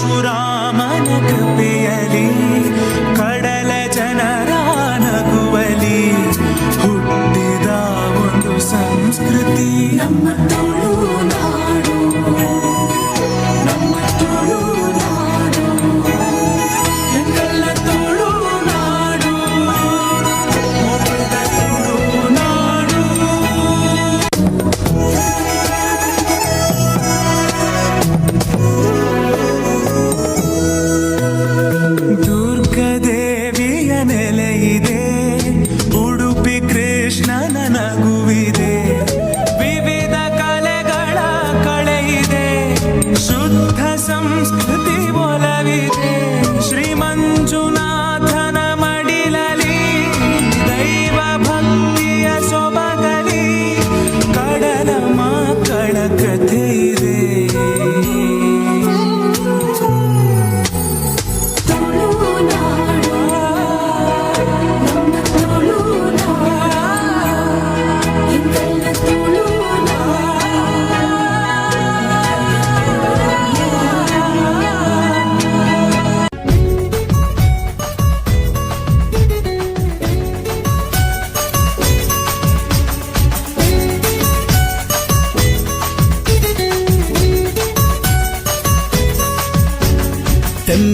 ಪರಶುರಾಮನಕ್ಕೆ ಪಿಯಲಿ ಕಡಲ ಜನರಾನ ಗುವಲಿ ಹುಟ್ಟಿದ ಒಂದು ಸಂಸ್ಕೃತಿ ನಮ್ಮ ತೋಳು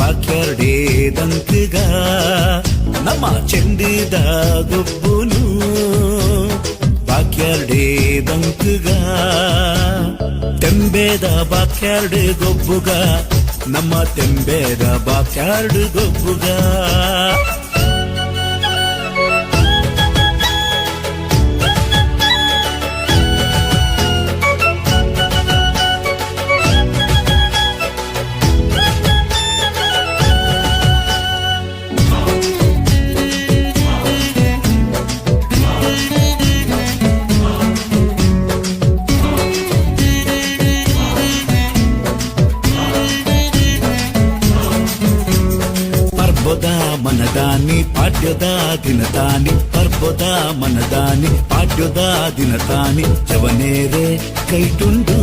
ಬಾಕ್ಯಾರ್ಡೇದಂಕಗ ನಮ್ಮ ಚೆಂಡುದ ಗೊಬ್ಬುನು ಬಾಕ್ಯಾರ್ಡೇದಂಕಗ ತೆಂಬೇದ ಬಾಕ್ಯಾರ್ಡ್ ಗೊಬ್ಬುಗ ನಮ್ಮ ತೆಂಬೇದ ಬಾಕ್ಯಾರ್ಡ್ ಗೊಬ್ಬುಗ ಮನದಾನಿ ಪಾಠ್ಯದ ದಿನದಾನಿ ಪರ್ಪದ ಮನದಾನಿ ಪಾಠ್ಯದ ದಿನದಾನಿ ಜವನೇರೆ ಕೈಟುಂಡು.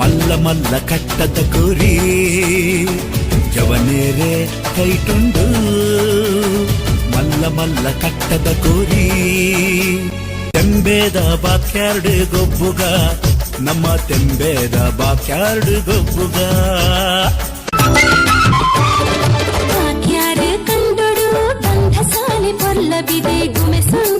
ಮಲ್ಲ ಮಲ್ಲ ಕಟ್ಟದ ಗುರಿ ಜವನೇರೆ ಕೈಟುಂಡು. ಮಲ್ಲ ಮಲ್ಲ ಕಟ್ಟದ ಗುರಿ ತೆಂಬೇದ ಬಾಕ್ಯಾರ್ಡ್ ಗೊಬ್ಬುಗ, ನಮ್ಮ ತೆಂಬೇದ ಬಾಕ್ಯಾರ್ಡ್ ಗೊಬ್ಬುಗಾ. ಗಂಧಸಾಲಿ ಪೊಲ್ಲಬಿದೆ